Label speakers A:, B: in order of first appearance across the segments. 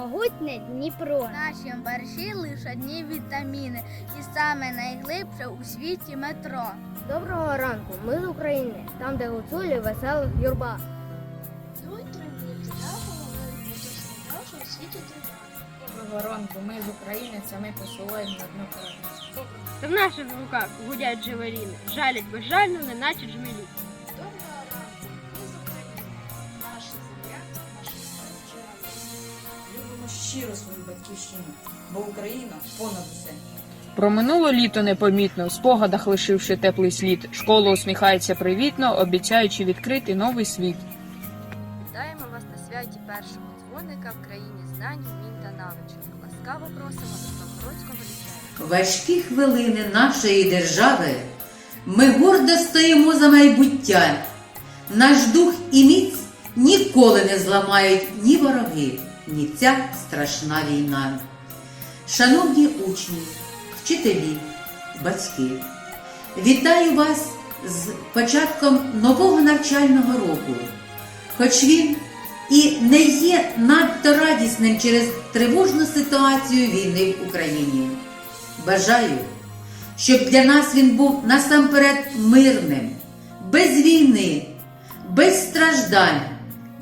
A: могутнє Дніпро.
B: Наші борщі лише одні вітаміни, і саме найглибше у світі метро.
A: Доброго ранку, ми з України, там, де гуцулі веселих юрба.
C: Доброго ранку, ми з України, це ми посуваємо на дно.
D: Та в наших руках гудять джевеліни, жалять безжально, неначе джмелі.
E: Щиро свою батьківщину, бо Україна понад усе.
F: Проминуло літо непомітно, в спогадах лишивши теплий слід. Школа усміхається привітно, обіцяючи відкрити новий світ.
G: Вітаємо вас на святі першого дзвоника в країні знань, вмінь та навичок. Ласкаво просимо до Новгородського ліцею.
H: важкі хвилини нашої держави ми гордо стоїмо за майбуття. Наш дух і міць ніколи не зламають ні вороги, ні ця страшна війна. Шановні учні, вчителі, батьки, вітаю вас з початком нового навчального року. Хоч він і не є надто радісним через тривожну ситуацію війни в Україні. Бажаю, щоб для нас він був насамперед мирним, без війни, без страждань,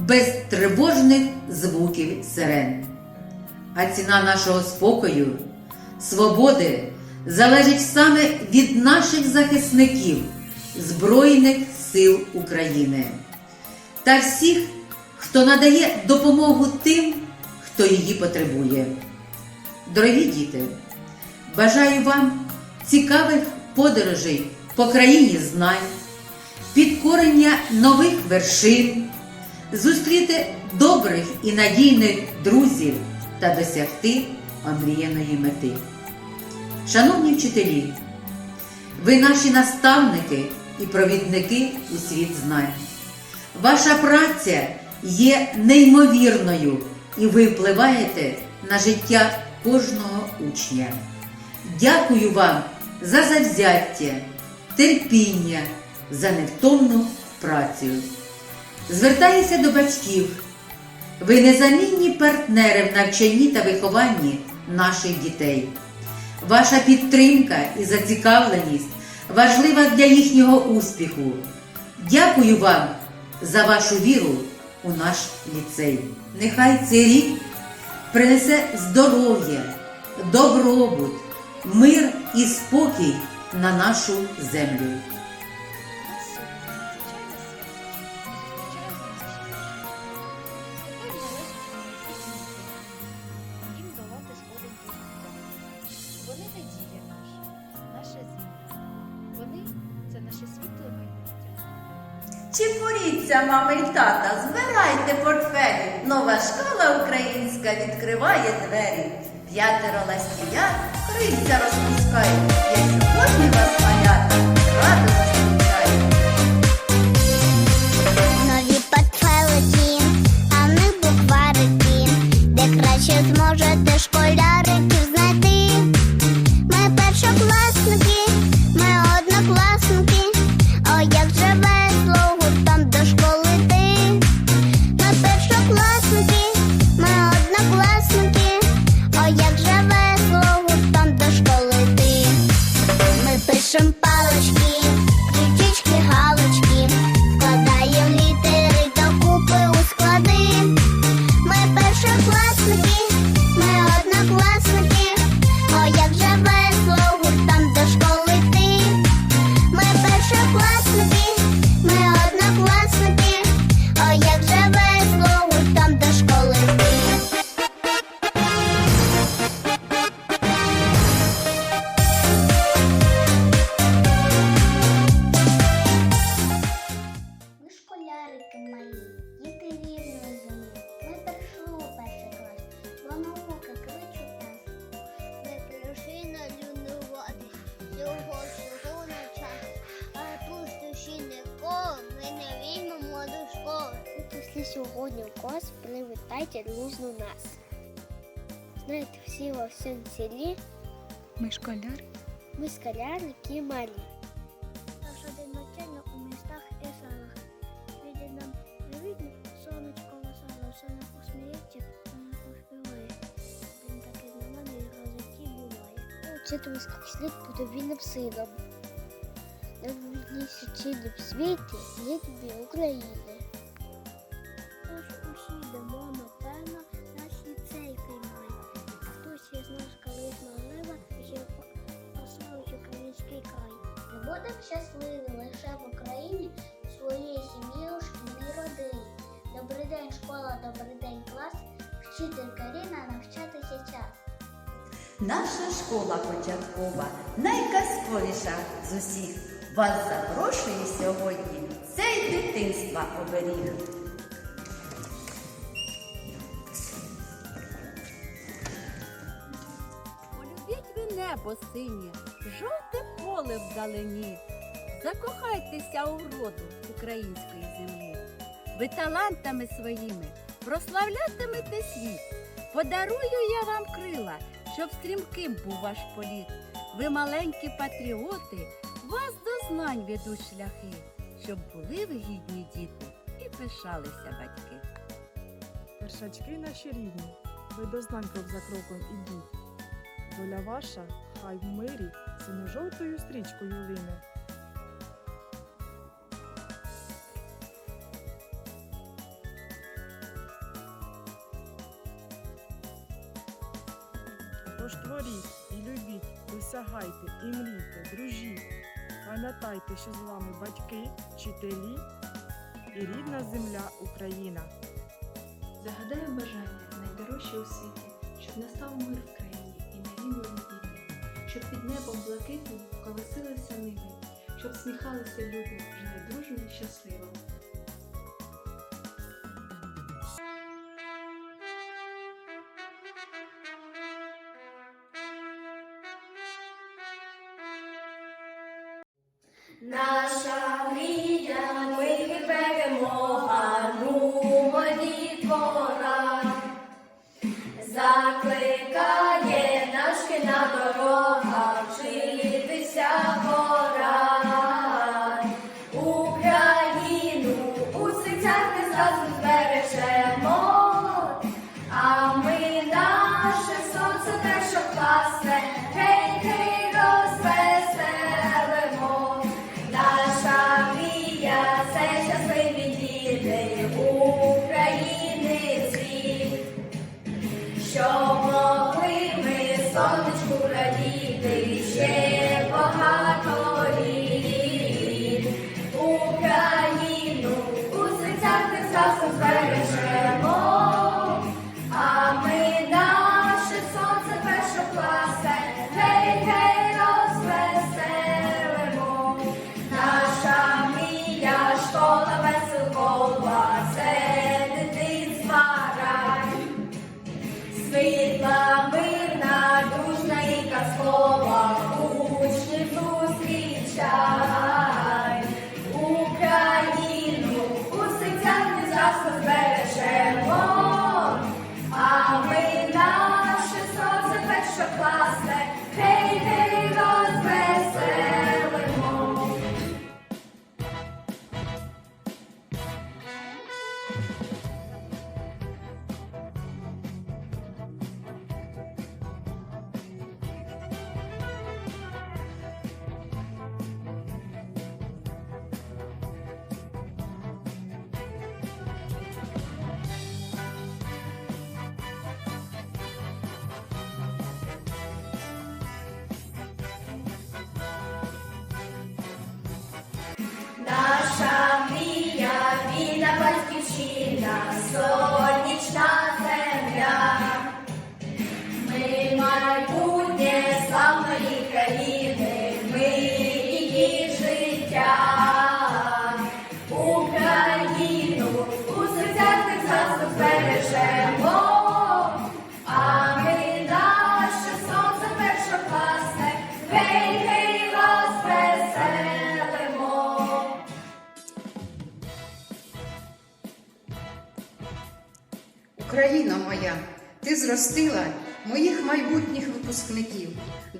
H: без тривожних звуків сирен. А ціна нашого спокою, свободи залежить саме від наших захисників Збройних сил України та всіх, хто надає допомогу тим, хто її потребує. Дорогі діти, бажаю вам цікавих подорожей по країні знань, підкорення нових вершин, зустріти добрих і надійних друзів та досягти омріяної мети. Шановні вчителі, ви наші наставники і провідники у світ знань. Ваша праця є неймовірною, і ви впливаєте на життя кожного учня. Дякую вам за завзяття, терпіння, за невтомну працю. Звертаюся до батьків. Ви незамінні партнери в навчанні та вихованні наших дітей. Ваша підтримка і зацікавленість важлива для їхнього успіху. Дякую вам за вашу віру у наш ліцей. Нехай цей рік принесе здоров'я, добробут, мир і спокій на нашу землю.
I: Чепуріться, мами й тата, збирайте портфелі. Нова школа українська відкриває двері. П'ятеро ластія крильця розпускають. Я сьогодні вас малята, радо
A: пішли сьогодні в вас привітайте дружно нас. Знаєте, всі во всьому селі
F: Ми школяри.
A: ми скалярники малі. Наш день навчання у містах і селах. Віде нам привітно, сонечко весело, все не посміється, не поспіває. Він такий знамений розяті буває. Учитимось, як слід вільним сином. Найвільніші чині в світі є тобі. Вчителька Ріна навчатися час.
I: Наша школа початкова найказковіша з усіх. Вас запрошую сьогодні цей дитинства оберіг.
J: Полюбіть ви небо синє, жовте поле вдалині. Закохайтеся у вроду української землі. Ви талантами своїми прославлятимете світ. Подарую я вам крила, щоб стрімким був ваш політ. Ви маленькі патріоти, вас до знань ведуть шляхи, щоб були ви гідні діти і пишалися батьки.
K: Першачки наші рідні, ви до знань крок за кроком ідіть. Доля ваша хай в мирі синьо-жовтою стрічкою лине. Досягайте і мрійте, дружіть. Пам'ятайте, що з вами батьки, вчителі і рідна земля Україна.
C: Загадаю бажання найдорожче у світі, щоб настав мир в країні і на війну війни, щоб під небом блакитним колосилися ниви, щоб сміхалися люди, жили дружно і щасливо.
B: Мрія, ми перемога, ну моді твора. Вільна батьківщина,
L: Україна моя, ти зростила моїх майбутніх випускників,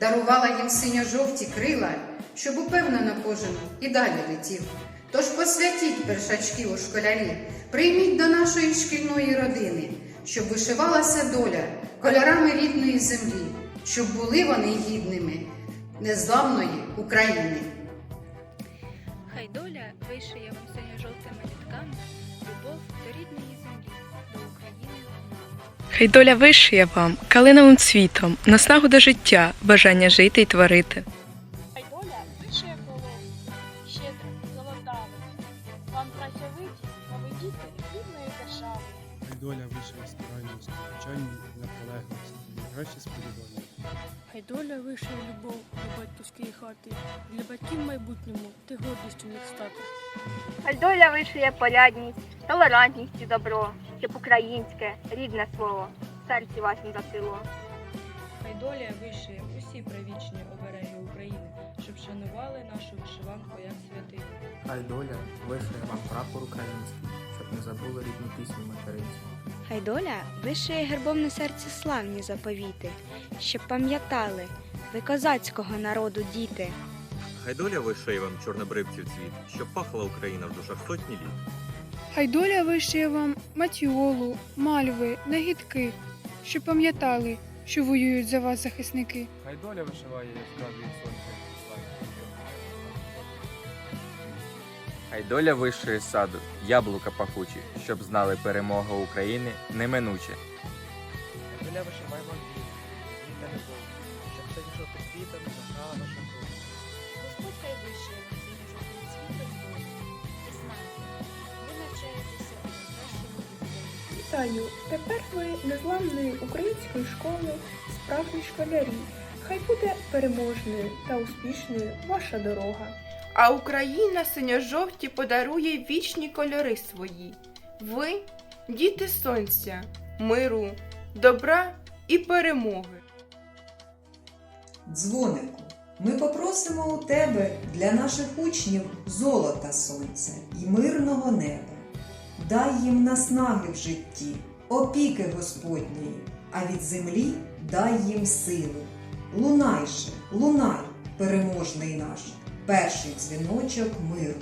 L: дарувала їм синьо-жовті крила, щоб упевнено кожен і далі летів. Тож посвятіть першачків у школярі, прийміть до нашої шкільної родини, щоб вишивалася доля кольорами рідної землі, щоб були вони гідними незламної України.
M: Хай доля вишиє вам
N: Хай доля вишиє вам калиновим цвітом, наснагу до життя, бажання жити й творити.
D: Хай доля вишиє коло, щедро, золотаве. Вам працьовиті, поведіти рідної держави.
F: Хай доля вишиє старанність, навчання, наполегливість, найкраще сподівання.
D: Хай доля вишиє любов до батьківської хати. Для батьків в майбутньому ти гордістю них стати.
O: Хай доля вишиє порядність, толерантність і добро, щоб українське, рідне слово серці вашім засило.
C: Хай доля вишиє усі правічні обереги України, щоб шанували нашу вишиванку як святиню.
G: Хай доля вишиє вам прапор український, щоб не забули рідну пісню материнську.
M: Хай доля вишиє гербом на серці славні заповіти, щоб пам'ятали, ви козацького народу діти.
P: Хай доля вишиє вам чорнобривців цвіт, щоб пахла Україна в душах сотні літ.
Q: Хай доля вишиє вам матіолу, мальви, нагідки, щоб пам'ятали, що воюють за вас захисники.
F: Хай доля вишиває яскраві сонце
G: Хай доля вишиє саду, яблука пахучі, щоб знали перемога України неминуче. Хай доля вишиває вам
Q: Вітаю! Тепер ви незламної української школи, справжні школярі. Хай буде переможною та успішною ваша дорога.
J: А Україна синьо-жовті подарує вічні кольори свої. Ви діти сонця, миру, добра і перемоги.
L: Дзвонику, ми попросимо у тебе для наших учнів золота сонця й мирного неба. Дай їм наснаги в житті, опіки Господньої, а від землі дай їм сили. Лунай же, лунай, переможний наш, перший дзвіночок миру.